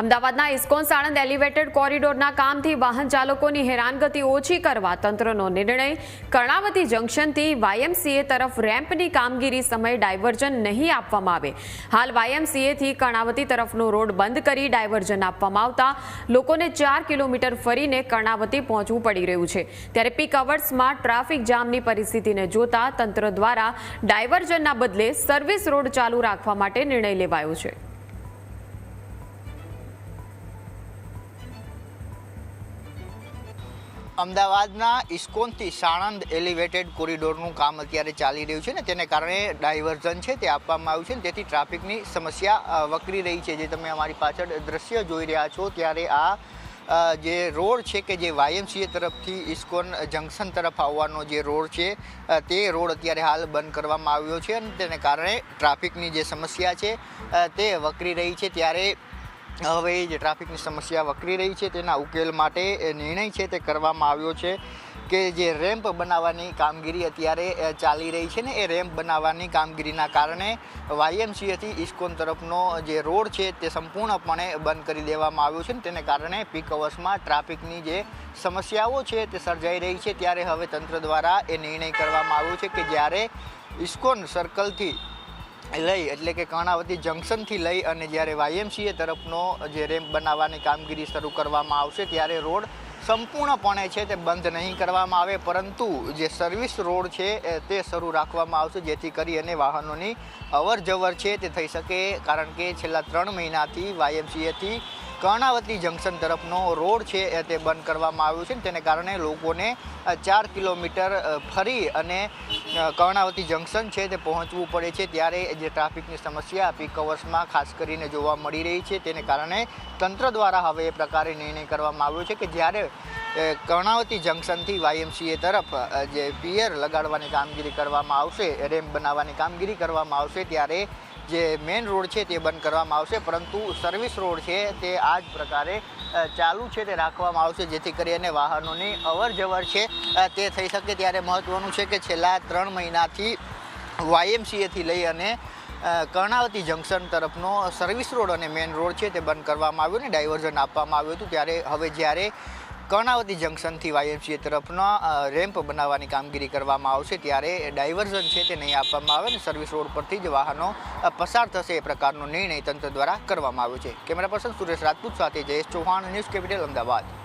અમદાવાદના ISKCON Sanand elevated કોરિડોરના કામથી વાહન ચાલકોની હેરાનગતિ ઓછી કરવા તંત્રનો નિર્ણય. કર્ણાવતી જંકશનથી વાયએમસીએ તરફ રેમ્પની કામગીરી સમયે ડાયવર્ઝન નહીં આપવામાં આવે. હાલ વાયએમસીએથી કર્ણાવતી તરફનો રોડ બંધ કરી ડાયવર્ઝન આપવામાં આવતા લોકોને ચાર કિલોમીટર ફરીને કર્ણાવતી પહોંચવું પડી રહ્યું છે. ત્યારે પીક અવર્સમાં ટ્રાફિક જામની પરિસ્થિતિને જોતા તંત્ર દ્વારા ડાયવર્ઝનના બદલે સર્વિસ રોડ ચાલુ રાખવા માટે નિર્ણય લેવાયો છે. અમદાવાદના ઇસ્કોનથી સાણંદ એલિવેટેડ કોરિડોરનું કામ અત્યારે ચાલી રહ્યું છે ને તેને કારણે ડાયવર્ઝન છે તે આપવામાં આવ્યું છે ને તેથી ટ્રાફિકની સમસ્યા વકરી રહી છે. જે તમે અમારી પાછળ દ્રશ્ય જોઈ રહ્યા છો ત્યારે આ જે રોડ છે કે જે વાયએમસીએ તરફથી ઇસ્કોન જંકશન તરફ આવવાનો જે રોડ છે તે રોડ અત્યારે હાલ બંધ કરવામાં આવ્યો છે અને તેને કારણે ટ્રાફિકની જે સમસ્યા છે તે વકરી રહી છે. ત્યારે હવે જે ટ્રાફિકની સમસ્યા વકરી રહી છે તેના ઉકેલ માટે નિર્ણય છે તે કરવામાં આવ્યો છે કે જે રેમ્પ બનાવવાની કામગીરી અત્યારે ચાલી રહી છે ને એ રેમ્પ બનાવવાની કામગીરીના કારણે વાયએમસીએથી ઇસ્કોન તરફનો જે રોડ છે તે સંપૂર્ણપણે બંધ કરી દેવામાં આવ્યો છે ને તેને કારણે પીક અવર્સમાં ટ્રાફિકની જે સમસ્યાઓ છે તે સર્જાઈ રહી છે. ત્યારે હવે તંત્ર દ્વારા એ નિર્ણય કરવામાં આવ્યો છે કે જ્યારે ઇસ્કોન સર્કલથી લઈ, એટલે કે કર્ણાવતી જંકશનથી લઈ અને જ્યારે વાયએમસીએ તરફનો જે રેમ્પ બનાવવાની કામગીરી શરૂ કરવામાં આવશે, ત્યારે રોડ સંપૂર્ણપણે છે તે બંધ નહીં કરવામાં આવે, પરંતુ જે સર્વિસ રોડ છે તે શરૂ રાખવામાં આવશે, જેથી કરી અને વાહનોની અવર જવર છે તે થઈ શકે. કારણ કે છેલ્લા ત્રણ મહિનાથી વાયએમસીએથી કર્ણાવતી જંકશન તરફનો રોડ છે એ તે બંધ કરવામાં આવ્યો છે તેને કારણે લોકોને ચાર કિલોમીટર ફરી અને કર્ણાવતી જંકશન છે તે પહોંચવું પડે છે ત્યારે જે ટ્રાફિકની સમસ્યા પીક અવર્સમાં ખાસ કરીને જોવા મળી રહી છે તેને કારણે તંત્ર દ્વારા હવે એ પ્રકારે નિર્ણય કરવામાં આવ્યો છે કે જ્યારે કર્ણાવતી જંકશનથી વાયએમસીએ તરફ જે પિયર લગાડવાની કામગીરી કરવામાં આવશે રેમ્પ બનાવવાની કામગીરી કરવામાં આવશે ત્યારે જે મેઇન રોડ છે તે બંધ કરવામાં આવશે, પરંતુ સર્વિસ રોડ છે તે આ જ પ્રકારે ચાલુ છે તે રાખવામાં આવશે, જેથી કરીને વાહનોની અવર જવર છે તે થઈ શકે. ત્યારે મહત્ત્વનું છે કે છેલ્લા ત્રણ મહિનાથી વાયએમસીએથી લઈ અને કર્ણાવતી જંકશન તરફનો સર્વિસ રોડ અને મેઇન રોડ છે તે બંધ કરવામાં આવ્યો ને ડાયવર્ઝન આપવામાં આવ્યું હતું. ત્યારે હવે જ્યારે કર્ણાવતી જંકશનથી વાયએમસીએ તરફનો રેમ્પ બનાવવાની કામગીરી કરવામાં આવશે ત્યારે ડાયવર્ઝન છે તે નહીં આપવામાં આવે ને સર્વિસ રોડ પરથી જ વાહનો પસાર થશે એ પ્રકારનો નિર્ણય તંત્ર દ્વારા કરવામાં આવ્યો છે. કેમેરા પર્સન સુરેશ રાજપૂત સાથે જયેશ ચૌહાણ, ન્યૂઝ કેપિટલ, અમદાવાદ.